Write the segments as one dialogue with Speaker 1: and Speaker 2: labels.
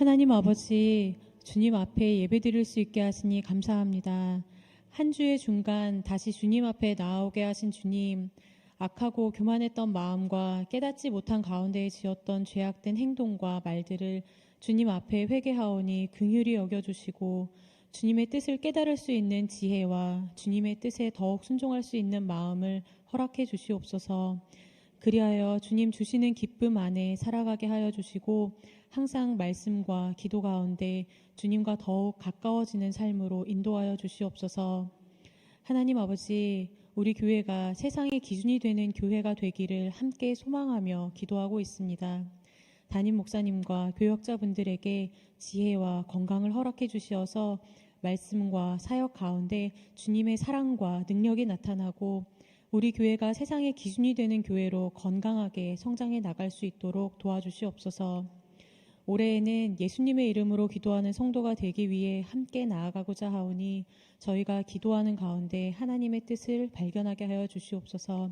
Speaker 1: 하나님 아버지, 주님 앞에 예배드릴 수 있게 하시니 감사합니다. 한 주의 중간 다시 주님 앞에 나오게 하신 주님, 악하고 교만했던 마음과 깨닫지 못한 가운데에 지었던 죄악된 행동과 말들을 주님 앞에 회개하오니 긍휼히 여겨 주시고 주님의 뜻을 깨달을 수 있는 지혜와 주님의 뜻에 더욱 순종할 수 있는 마음을 허락해 주시옵소서. 그리하여 주님 주시는 기쁨 안에 살아가게 하여 주시고 항상 말씀과 기도 가운데 주님과 더욱 가까워지는 삶으로 인도하여 주시옵소서. 하나님 아버지, 우리 교회가 세상의 기준이 되는 교회가 되기를 함께 소망하며 기도하고 있습니다. 담임 목사님과 교역자분들에게 지혜와 건강을 허락해 주시어서 말씀과 사역 가운데 주님의 사랑과 능력이 나타나고 우리 교회가 세상의 기준이 되는 교회로 건강하게 성장해 나갈 수 있도록 도와주시옵소서. 올해에는 예수님의 이름으로 기도하는 성도가 되기 위해 함께 나아가고자 하오니 저희가 기도하는 가운데 하나님의 뜻을 발견하게 하여 주시옵소서.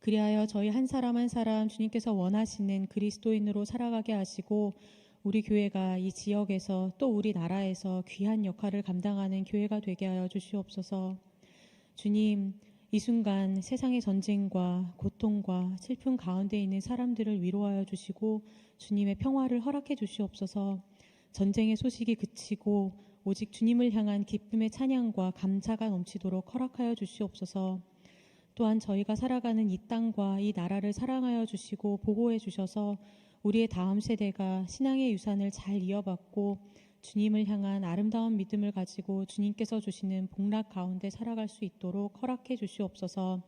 Speaker 1: 그리하여 저희 한 사람 한 사람 주님께서 원하시는 그리스도인으로 살아가게 하시고 우리 교회가 이 지역에서 또 우리 나라에서 귀한 역할을 감당하는 교회가 되게 하여 주시옵소서. 주님, 이 순간 세상의 전쟁과 고통과 슬픔 가운데 있는 사람들을 위로하여 주시고 주님의 평화를 허락해 주시옵소서. 전쟁의 소식이 그치고 오직 주님을 향한 기쁨의 찬양과 감사가 넘치도록 허락하여 주시옵소서. 또한 저희가 살아가는 이 땅과 이 나라를 사랑하여 주시고 보호해 주셔서 우리의 다음 세대가 신앙의 유산을 잘 이어받고 주님을 향한 아름다운 믿음을 가지고 주님께서 주시는 복락 가운데 살아갈 수 있도록 허락해 주시옵소서.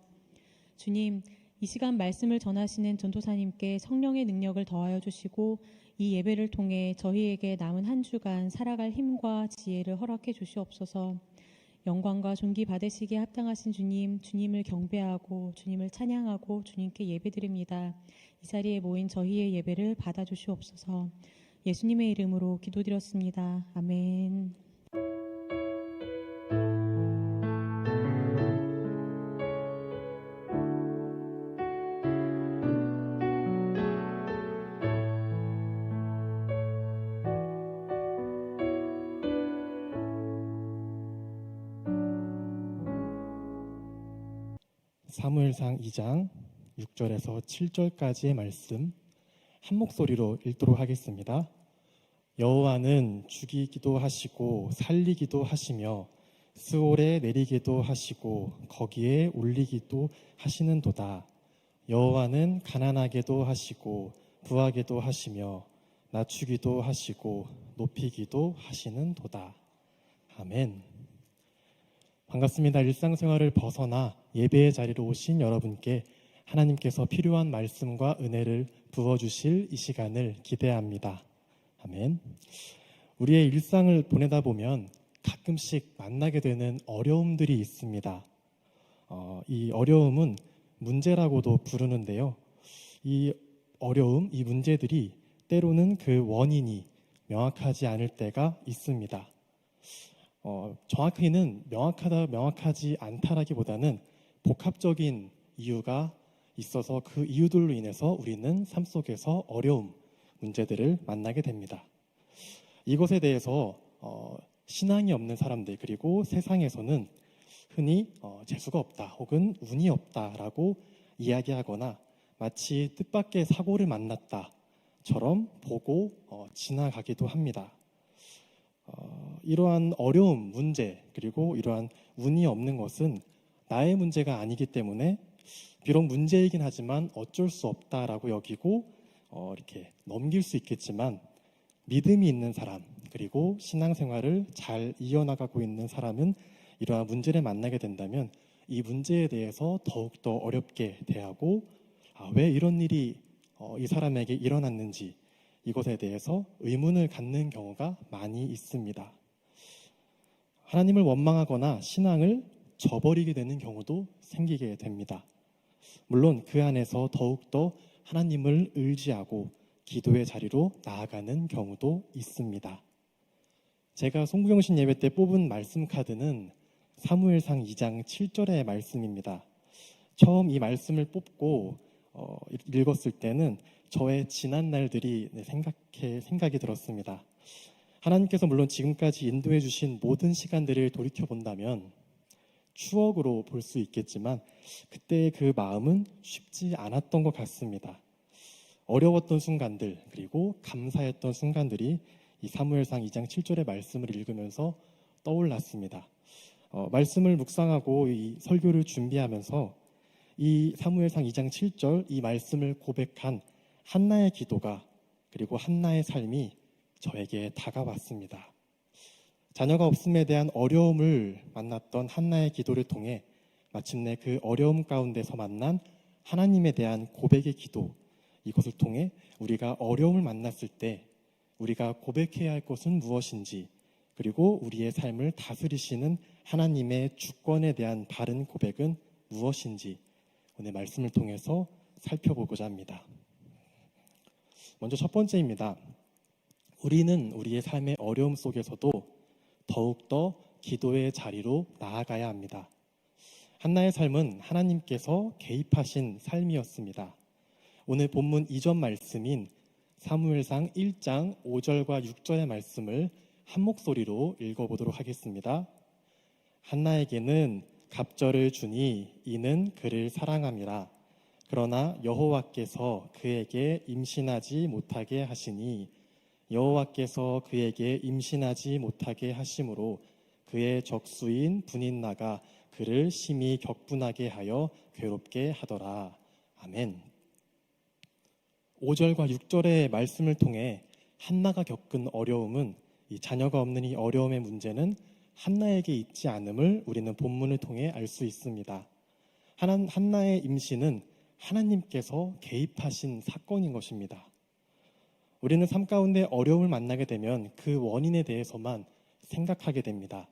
Speaker 1: 주님, 이 시간 말씀을 전하시는 전도사님께 성령의 능력을 더하여 주시고 이 예배를 통해 저희에게 남은 한 주간 살아갈 힘과 지혜를 허락해 주시옵소서. 영광과 존귀 받으시기에 합당하신 주님, 주님을 경배하고 주님을 찬양하고 주님께 예배드립니다. 이 자리에 모인 저희의 예배를 받아 주시옵소서. 예수님의 이름으로 기도드렸습니다. 아멘.
Speaker 2: 사무엘상 2장 6절에서 7절까지의 말씀 한 목소리로 읽도록 하겠습니다. 여호와는 죽이기도 하시고 살리기도 하시며 스올에 내리기도 하시고 거기에 올리기도 하시는도다. 여호와는 가난하게도 하시고 부하게도 하시며 낮추기도 하시고 높이기도 하시는도다. 아멘. 반갑습니다. 일상생활을 벗어나 예배의 자리로 오신 여러분께 하나님께서 필요한 말씀과 은혜를 부어주실 이 시간을 기대합니다. 아멘. 우리의 일상을 보내다 보면 가끔씩 만나게 되는 어려움들이 있습니다. 어, 이 어려움은 문제라고도 부르는데요. 이 어려움, 이 문제들이 때로는 그 원인이 명확하지 않을 때가 있습니다. 어, 정확히는 명확하다, 명확하지 않다라기보다는 복합적인 이유가 있어서 그 이유들로 인해서 우리는 삶 속에서 어려움, 문제들을 만나게 됩니다. 이것에 대해서 어, 신앙이 없는 사람들 그리고 세상에서는 흔히 어, 재수가 없다 혹은 운이 없다라고 이야기하거나 마치 뜻밖의 사고를 만났다처럼 보고 어, 지나가기도 합니다. 어, 이러한 어려움, 문제, 그리고 이러한 운이 없는 것은 나의 문제가 아니기 때문에 비록 문제이긴 하지만 어쩔 수 없다라고 여기고 어, 이렇게 넘길 수 있겠지만 믿음이 있는 사람 그리고 신앙생활을 잘 이어나가고 있는 사람은 이러한 문제를 만나게 된다면 이 문제에 대해서 더욱더 어렵게 대하고 아, 왜 이런 일이 어, 이 사람에게 일어났는지 이것에 대해서 의문을 갖는 경우가 많이 있습니다. 하나님을 원망하거나 신앙을 저버리게 되는 경우도 생기게 됩니다. 물론 그 안에서 더욱더 하나님을 의지하고 기도의 자리로 나아가는 경우도 있습니다. 제가 송구영신 예배 때 뽑은 말씀 카드는 사무엘상 2장 7절의 말씀입니다. 처음 이 말씀을 뽑고 어, 읽었을 때는 저의 지난 날들이 네, 생각해 생각이 들었습니다. 하나님께서 물론 지금까지 인도해 주신 모든 시간들을 돌이켜 본다면 추억으로 볼 수 있겠지만 그때 그 마음은 쉽지 않았던 것 같습니다. 어려웠던 순간들 그리고 감사했던 순간들이 이 사무엘상 2장 7절의 말씀을 읽으면서 떠올랐습니다. 어, 말씀을 묵상하고 이 설교를 준비하면서 이 사무엘상 2장 7절 이 말씀을 고백한 한나의 기도가 그리고 한나의 삶이 저에게 다가왔습니다. 자녀가 없음에 대한 어려움을 만났던 한나의 기도를 통해 마침내 그 어려움 가운데서 만난 하나님에 대한 고백의 기도 이것을 통해 우리가 어려움을 만났을 때 우리가 고백해야 할 것은 무엇인지 그리고 우리의 삶을 다스리시는 하나님의 주권에 대한 바른 고백은 무엇인지 오늘 말씀을 통해서 살펴보고자 합니다. 먼저 첫 번째입니다. 우리는 우리의 삶의 어려움 속에서도 더욱더 기도의 자리로 나아가야 합니다. 한나의 삶은 하나님께서 개입하신 삶이었습니다. 오늘 본문 이전 말씀인 사무엘상 1장 5절과 6절의 말씀을 한 목소리로 읽어보도록 하겠습니다. 한나에게는 갑절을 주니 이는 그를 사랑함이라. 그러나 여호와께서 그에게 임신하지 못하게 하시니 여호와께서 그에게 임신하지 못하게 하심으로 그의 적수인 분인나가 그를 심히 격분하게 하여 괴롭게 하더라. 아멘. 5절과 6절의 말씀을 통해 한나가 겪은 어려움은 이 자녀가 없는 이 어려움의 문제는 한나에게 있지 않음을 우리는 본문을 통해 알 수 있습니다. 한나의 임신은 하나님께서 개입하신 사건인 것입니다. 우리는 삶 가운데 어려움을 만나게 되면 그 원인에 대해서만 생각하게 됩니다.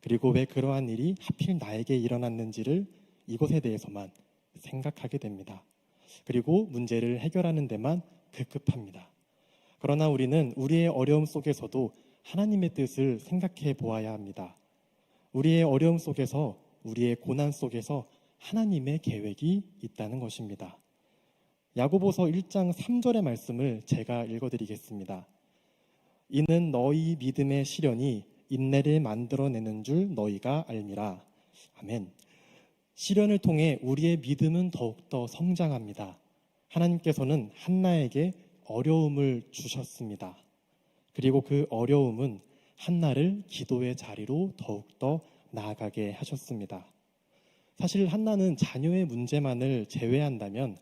Speaker 2: 그리고 왜 그러한 일이 하필 나에게 일어났는지를 이것에 대해서만 생각하게 됩니다. 그리고 문제를 해결하는 데만 급급합니다. 그러나 우리는 우리의 어려움 속에서도 하나님의 뜻을 생각해 보아야 합니다. 우리의 어려움 속에서, 우리의 고난 속에서 하나님의 계획이 있다는 것입니다. 야고보서 1장 3절의 말씀을 제가 읽어드리겠습니다. 이는 너희 믿음의 시련이 인내를 만들어내는 줄 너희가 알미라. 아멘. 시련을 통해 우리의 믿음은 더욱더 성장합니다. 하나님께서는 한나에게 어려움을 주셨습니다. 그리고 그 어려움은 한나를 기도의 자리로 더욱더 나아가게 하셨습니다. 사실 한나는 자녀의 문제만을 제외한다면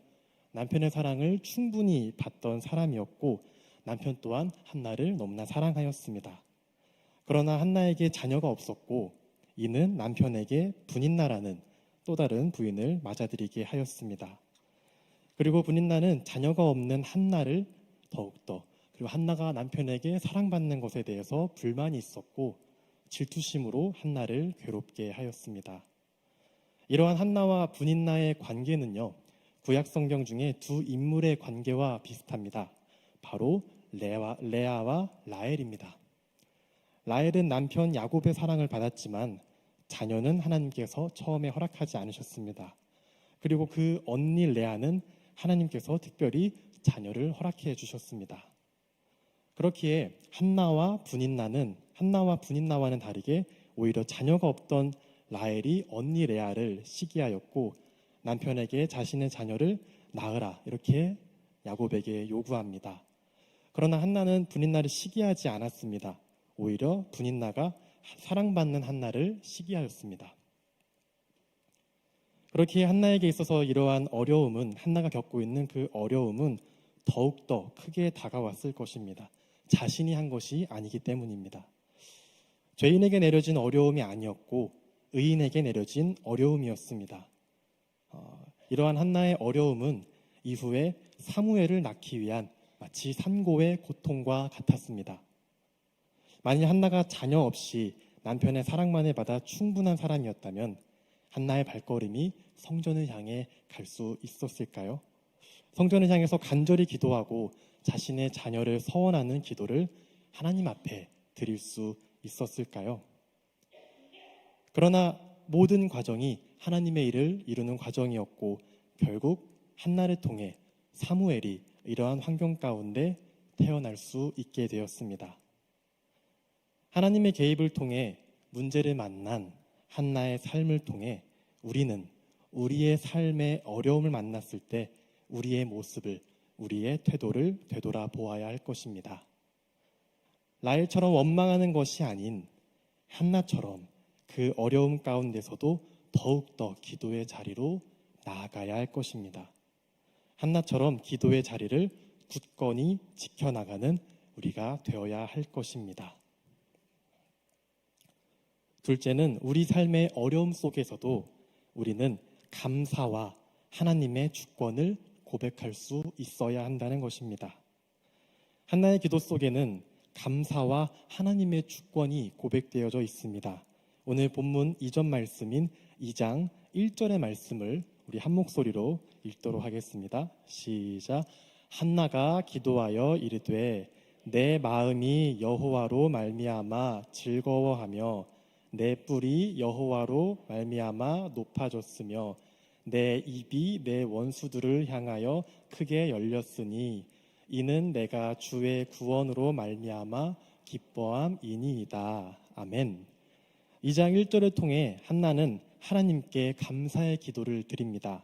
Speaker 2: 남편의 사랑을 충분히 받던 사람이었고 남편 또한 한나를 너무나 사랑하였습니다. 그러나 한나에게 자녀가 없었고 이는 남편에게 분인나라는 또 다른 부인을 맞아들이게 하였습니다. 그리고 분인나는 자녀가 없는 한나를 더욱더 그리고 한나가 남편에게 사랑받는 것에 대해서 불만이 있었고 질투심으로 한나를 괴롭게 하였습니다. 이러한 한나와 분인나의 관계는요. 구약 성경 중에 두 인물의 관계와 비슷합니다. 바로 레아, 레아와 라엘입니다. 라엘은 남편 야곱의 사랑을 받았지만 자녀는 하나님께서 처음에 허락하지 않으셨습니다. 그리고 그 언니 레아는 하나님께서 특별히 자녀를 허락해 주셨습니다. 그렇기에 한나와 분인나는 한나와 분인나와는 다르게 오히려 자녀가 없던 라헬이 언니 레아를 시기하였고 남편에게 자신의 자녀를 낳으라 이렇게 야곱에게 요구합니다. 그러나 한나는 분인나를 시기하지 않았습니다. 오히려 분인나가 사랑받는 한나를 시기하였습니다. 그렇게 한나에게 있어서 이러한 어려움은 한나가 겪고 있는 그 어려움은 더욱더 크게 다가왔을 것입니다. 자신이 한 것이 아니기 때문입니다. 죄인에게 내려진 어려움이 아니었고 의인에게 내려진 어려움이었습니다. 어, 이러한 한나의 어려움은 이후에 사무엘을 낳기 위한 마치 산고의 고통과 같았습니다. 만일 한나가 자녀 없이 남편의 사랑만을 받아 충분한 사람이었다면 한나의 발걸음이 성전을 향해 갈 수 있었을까요? 성전을 향해서 간절히 기도하고 자신의 자녀를 서원하는 기도를 하나님 앞에 드릴 수 있었을까요? 그러나 모든 과정이 하나님의 일을 이루는 과정이었고 결국 한나를 통해 사무엘이 이러한 환경 가운데 태어날 수 있게 되었습니다. 하나님의 개입을 통해 문제를 만난 한나의 삶을 통해 우리는 우리의 삶의 어려움을 만났을 때 우리의 모습을, 우리의 태도를 되돌아 보아야 할 것입니다. 라헬처럼 원망하는 것이 아닌 한나처럼 그 어려움 가운데서도 더욱더 기도의 자리로 나아가야 할 것입니다. 한나처럼 기도의 자리를 굳건히 지켜나가는 우리가 되어야 할 것입니다. 둘째는 우리 삶의 어려움 속에서도 우리는 감사와 하나님의 주권을 고백할 수 있어야 한다는 것입니다. 한나의 기도 속에는 감사와 하나님의 주권이 고백되어져 있습니다. 오늘 본문 이전 말씀인 2장 1절의 말씀을 우리 한 목소리로 읽도록 하겠습니다. 시작. 한나가 기도하여 이르되 내 마음이 여호와로 말미암아 즐거워하며 내 뿔이 여호와로 말미암아 높아졌으며 내 입이 내 원수들을 향하여 크게 열렸으니 이는 내가 주의 구원으로 말미암아 기뻐함이니이다. 아멘. 2장 1절을 통해 한나는 하나님께 감사의 기도를 드립니다.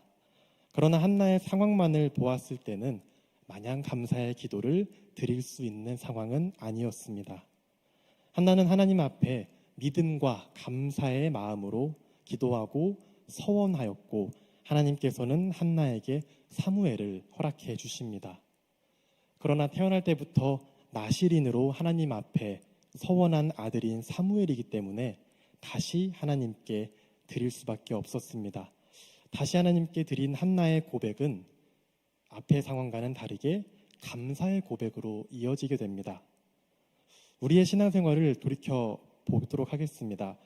Speaker 2: 그러나 한나의 상황만을 보았을 때는 마냥 감사의 기도를 드릴 수 있는 상황은 아니었습니다. 한나는 하나님 앞에 믿음과 감사의 마음으로 기도하고 서원하였고 하나님께서는 한나에게 사무엘을 허락해 주십니다. 그러나 태어날 때부터 나시린으로 하나님 앞에 서원한 아들인 사무엘이기 때문에 다시 하나님께 드릴 수밖에 없었습니다. 다시 하나님께 드린 한나의 고백은 앞의 상황과는 다르게 감사의 고백으로 이어지게 됩니다. 우리의 신앙생활을 돌이켜 보도록 하겠습니다.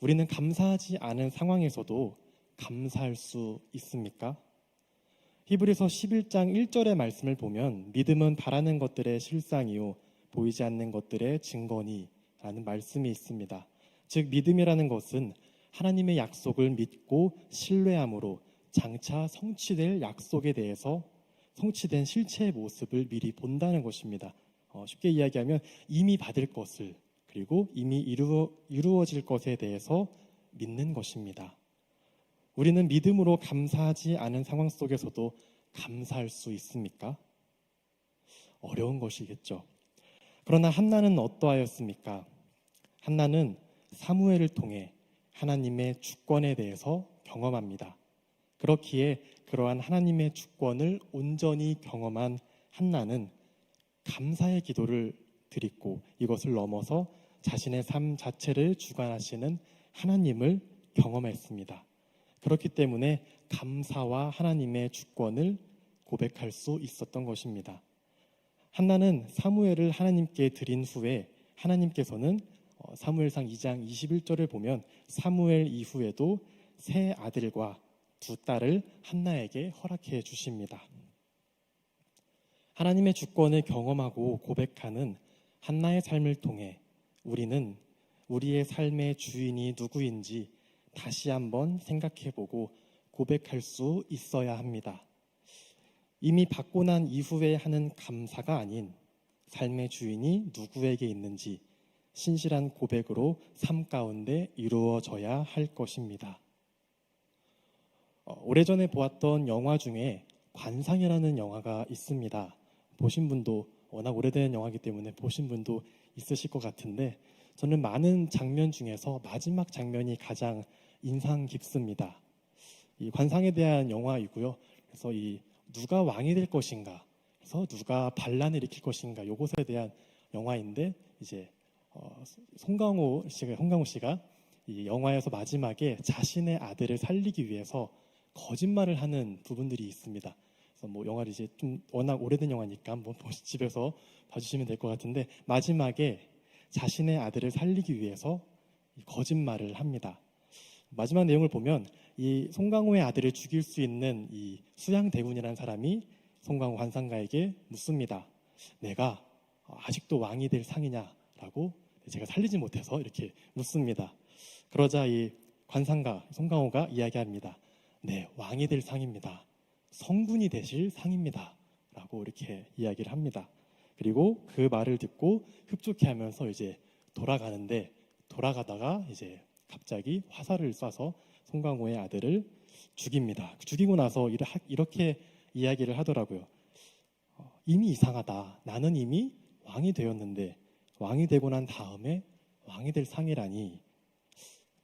Speaker 2: 우리는 감사하지 않은 상황에서도 감사할 수 있습니까? 히브리서 11장 1절의 말씀을 보면 믿음은 바라는 것들의 실상이요 보이지 않는 것들의 증거니라는 말씀이 있습니다. 즉 믿음이라는 것은 하나님의 약속을 믿고 신뢰함으로 장차 성취될 약속에 대해서 성취된 실체의 모습을 미리 본다는 것입니다. 어, 쉽게 이야기하면 이미 받을 것을 그리고 이미 이루어, 이루어질 것에 대해서 믿는 것입니다. 우리는 믿음으로 감사하지 않은 상황 속에서도 감사할 수 있습니까? 어려운 것이겠죠. 그러나 한나는 어떠하였습니까? 한나는 사무엘을 통해 하나님의 주권에 대해서 경험합니다. 그렇기에 그러한 하나님의 주권을 온전히 경험한 한나는 감사의 기도를 드리고 이것을 넘어서 자신의 삶 자체를 주관하시는 하나님을 경험했습니다. 그렇기 때문에 감사와 하나님의 주권을 고백할 수 있었던 것입니다. 한나는 사무엘을 하나님께 드린 후에 하나님께서는 어, 사무엘상 2장 21절을 보면 사무엘 이후에도 세 아들과 두 딸을 한나에게 허락해 주십니다. 하나님의 주권을 경험하고 고백하는 한나의 삶을 통해 우리는 우리의 삶의 주인이 누구인지 다시 한번 생각해 보고 고백할 수 있어야 합니다. 이미 받고 난 이후에 하는 감사가 아닌 삶의 주인이 누구에게 있는지 신실한 고백으로 삶 가운데 이루어져야 할 것입니다. 어, 오래전에 보았던 영화 중에 관상이라는 영화가 있습니다. 보신 분도 워낙 오래된 영화이기 때문에 보신 분도 있으실 것 같은데 저는 많은 장면 중에서 마지막 장면이 가장 인상 깊습니다. 이 관상에 대한 영화이고요. 그래서 이 누가 왕이 될 것인가, 그래서 누가 반란을 일으킬 것인가, 이것에 대한 영화인데 이제 어, 송강호 씨가 송강호 씨가 이 영화에서 마지막에 자신의 아들을 살리기 위해서 거짓말을 하는 부분들이 있습니다. 그래서 뭐 영화를 이제 좀 워낙 오래된 영화니까 한번 집에서 봐주시면 될 것 같은데 마지막에 자신의 아들을 살리기 위해서 거짓말을 합니다. 마지막 내용을 보면 이 송강호의 아들을 죽일 수 있는 이 수양 대군이라는 사람이 송강호 관상가에게 묻습니다. 내가 아직도 왕이 될 상이냐라고 제가 살리지 못해서 이렇게 묻습니다. 그러자 이 관상가 송강호가 이야기합니다. 네, 왕이 될 상입니다. 성군이 되실 상입니다. 라고 이렇게 이야기를 합니다. 그리고 그 말을 듣고 흡족해 하면서 이제 돌아가는데 돌아가다가 이제 갑자기 화살을 쏴서 송강호의 아들을 죽입니다. 죽이고 나서 이렇게 이야기를 하더라고요. 어, 이미 이상하다. 나는 이미 왕이 되었는데 왕이 되고 난 다음에 왕이 될 상이라니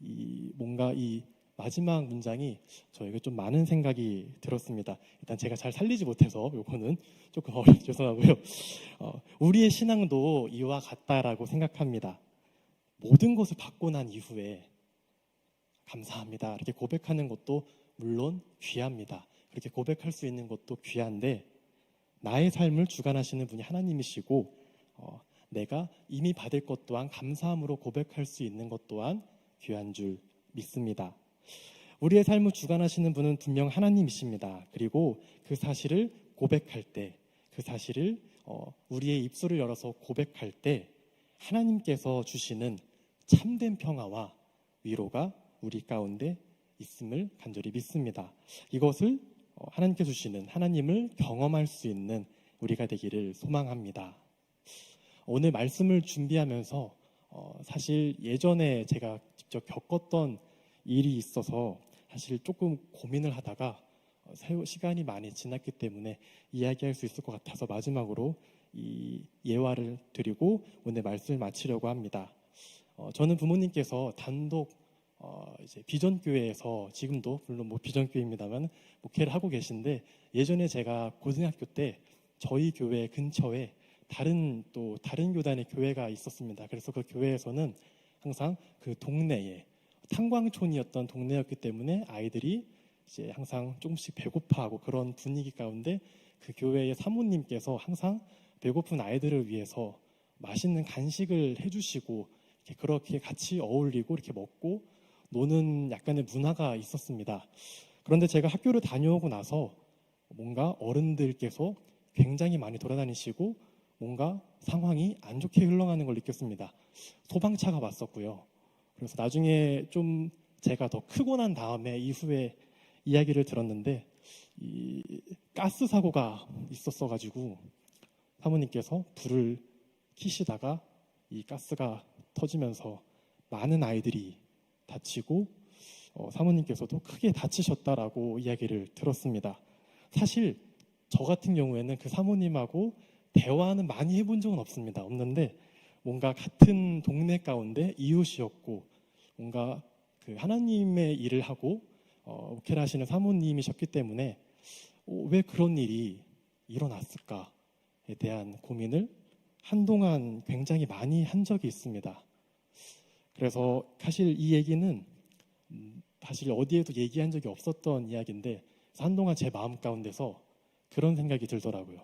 Speaker 2: 이 뭔가 이 마지막 문장이 저에게 좀 많은 생각이 들었습니다. 일단 제가 잘 살리지 못해서 요거는 조금 어려 죄송하고요. 어, 우리의 신앙도 이와 같다라고 생각합니다. 모든 것을 받고 난 이후에 감사합니다. 이렇게 고백하는 것도 물론 귀합니다. 그렇게 고백할 수 있는 것도 귀한데 나의 삶을 주관하시는 분이 하나님이시고 어, 내가 이미 받을 것 또한 감사함으로 고백할 수 있는 것 또한 귀한 줄 믿습니다. 우리의 삶을 주관하시는 분은 분명 하나님이십니다. 그리고 그 사실을 고백할 때, 그 사실을 어, 우리의 입술을 열어서 고백할 때 하나님께서 주시는 참된 평화와 위로가 우리 가운데 있음을 간절히 믿습니다. 이것을 어, 하나님께 주시는 하나님을 경험할 수 있는 우리가 되기를 소망합니다. 오늘 말씀을 준비하면서 어, 사실 예전에 제가 직접 겪었던 일이 있어서 사실 조금 고민을 하다가 어, 시간이 많이 지났기 때문에 이야기할 수 있을 것 같아서 마지막으로 이 예화를 드리고 오늘 말씀을 마치려고 합니다. 어, 저는 부모님께서 단독 어, 이제 비전 교회에서 지금도 물론 뭐 비전 교회입니다만 목회를 하고 계신데 예전에 제가 고등학교 때 저희 교회 근처에 다른 또 다른 교단의 교회가 있었습니다. 그래서 그 교회에서는 항상 그 동네에 탄광촌이었던 동네였기 때문에 아이들이 이제 항상 조금씩 배고파하고 그런 분위기 가운데 그 교회의 사모님께서 항상 배고픈 아이들을 위해서 맛있는 간식을 해주시고 그렇게 같이 어울리고 이렇게 먹고 노는 약간의 문화가 있었습니다. 그런데 제가 학교를 다녀오고 나서 뭔가 어른들께서 굉장히 많이 돌아다니시고 뭔가 상황이 안 좋게 흘러가는 걸 느꼈습니다. 소방차가 왔었고요. 그래서 나중에 좀 제가 더 크고 난 다음에 이후에 이야기를 들었는데 이 가스 사고가 있었어 가지고 사모님께서 불을 켜시다가 이 가스가 터지면서 많은 아이들이 다치고 어, 사모님께서도 크게 다치셨다라고 이야기를 들었습니다. 사실 저 같은 경우에는 그 사모님하고 대화는 많이 해본 적은 없습니다. 없는데 뭔가 같은 동네 가운데 이웃이었고 뭔가 그 하나님의 일을 하고 어, 하시는 사모님이셨기 때문에 어, 왜 그런 일이 일어났을까에 대한 고민을 한동안 굉장히 많이 한 적이 있습니다. 그래서 사실 이 얘기는 음, 사실 어디에도 얘기한 적이 없었던 이야기인데 한동안 제 마음 가운데서 그런 생각이 들더라고요.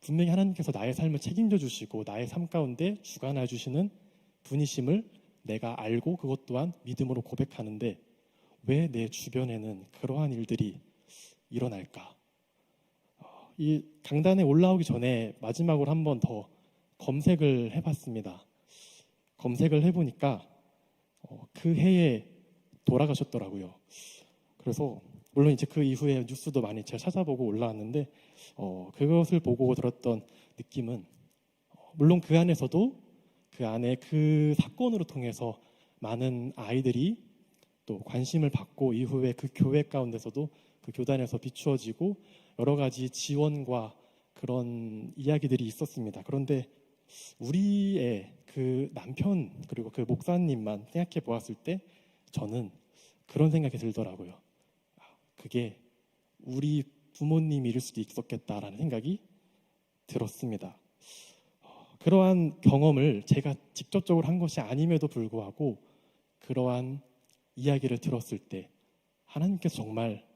Speaker 2: 분명히 하나님께서 나의 삶을 책임져 주시고 나의 삶 가운데 주관해 주시는 분이심을 내가 알고 그것 또한 믿음으로 고백하는데 왜 내 주변에는 그러한 일들이 일어날까? 어, 이 강단에 올라오기 전에 마지막으로 한 번 더 검색을 해봤습니다. 검색을 해보니까 어, 그 해에 돌아가셨더라고요. 그래서 물론 이제 그 이후에 뉴스도 많이 제가 찾아보고 올라왔는데 어, 그것을 보고 들었던 느낌은 어, 물론 그 안에서도 그 안에 그 사건으로 통해서 많은 아이들이 또 관심을 받고 이후에 그 교회 가운데서도 그 교단에서 비추어지고 여러 가지 지원과 그런 이야기들이 있었습니다. 그런데 우리의 그 남편 그리고 그 목사님만 생각해 보았을 때 저는 그런 생각이 들더라고요. 아, 그게 우리 부모님일 수도 있었겠다라는 생각이 들었습니다. 어, 그러한 경험을 제가 직접적으로 한 것이 아님에도 불구하고 그러한 이야기를 들었을 때 하나님께서 정말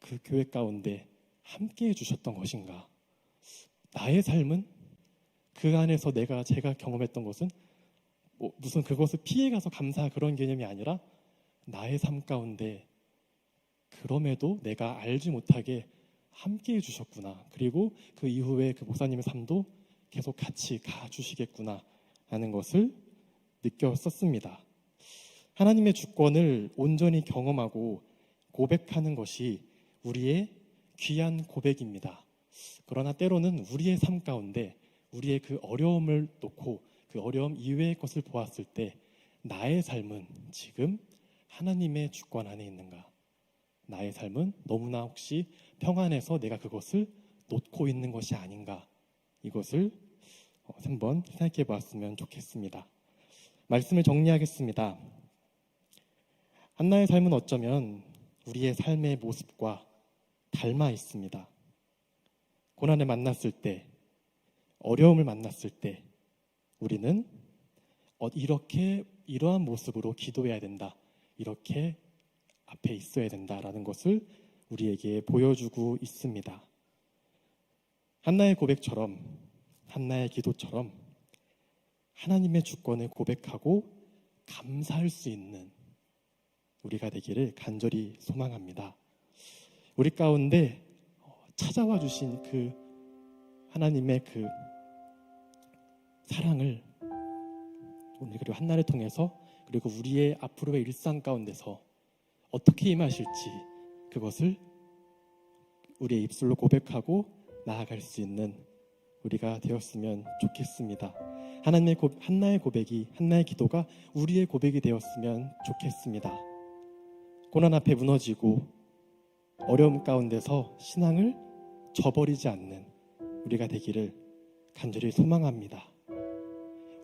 Speaker 2: 그 교회 가운데 함께 해주셨던 것인가? 나의 삶은 그 안에서 내가 제가 경험했던 것은 뭐 무슨 그것을 피해가서 감사 그런 개념이 아니라 나의 삶 가운데 그럼에도 내가 알지 못하게 함께 해주셨구나. 그리고 그 이후에 그 목사님의 삶도 계속 같이 가주시겠구나. 라는 것을 느꼈었습니다. 하나님의 주권을 온전히 경험하고 고백하는 것이 우리의 귀한 고백입니다. 그러나 때로는 우리의 삶 가운데 우리의 그 어려움을 놓고 그 어려움 이외의 것을 보았을 때 나의 삶은 지금 하나님의 주권 안에 있는가? 나의 삶은 너무나 혹시 평안해서 내가 그것을 놓고 있는 것이 아닌가? 이것을 어, 한번 생각해 보았으면 좋겠습니다. 말씀을 정리하겠습니다. 한나의 삶은 어쩌면 우리의 삶의 모습과 닮아 있습니다. 고난을 만났을 때, 어려움을 만났을 때, 우리는 어, 이렇게 이러한 모습으로 기도해야 된다. 이렇게 앞에 있어야 된다라는 것을 우리에게 보여주고 있습니다. 한나의 고백처럼, 한나의 기도처럼 하나님의 주권을 고백하고 감사할 수 있는 우리가 되기를 간절히 소망합니다. 우리 가운데 찾아와 주신 그 하나님의 그 사랑을 오늘 그리고 한나를 통해서 그리고 우리의 앞으로의 일상 가운데서 어떻게 임하실지 그것을 우리의 입술로 고백하고 나아갈 수 있는 우리가 되었으면 좋겠습니다. 하나님의 고, 한나의 고백이 한나의 기도가 우리의 고백이 되었으면 좋겠습니다. 고난 앞에 무너지고 어려움 가운데서 신앙을 저버리지 않는 우리가 되기를 간절히 소망합니다.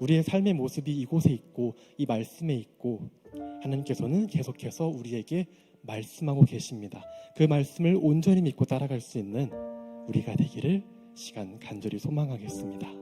Speaker 2: 우리의 삶의 모습이 이곳에 있고 이 말씀에 있고 하나님께서는 계속해서 우리에게 말씀하고 계십니다. 그 말씀을 온전히 믿고 따라갈 수 있는 우리가 되기를 시간 간절히 소망하겠습니다.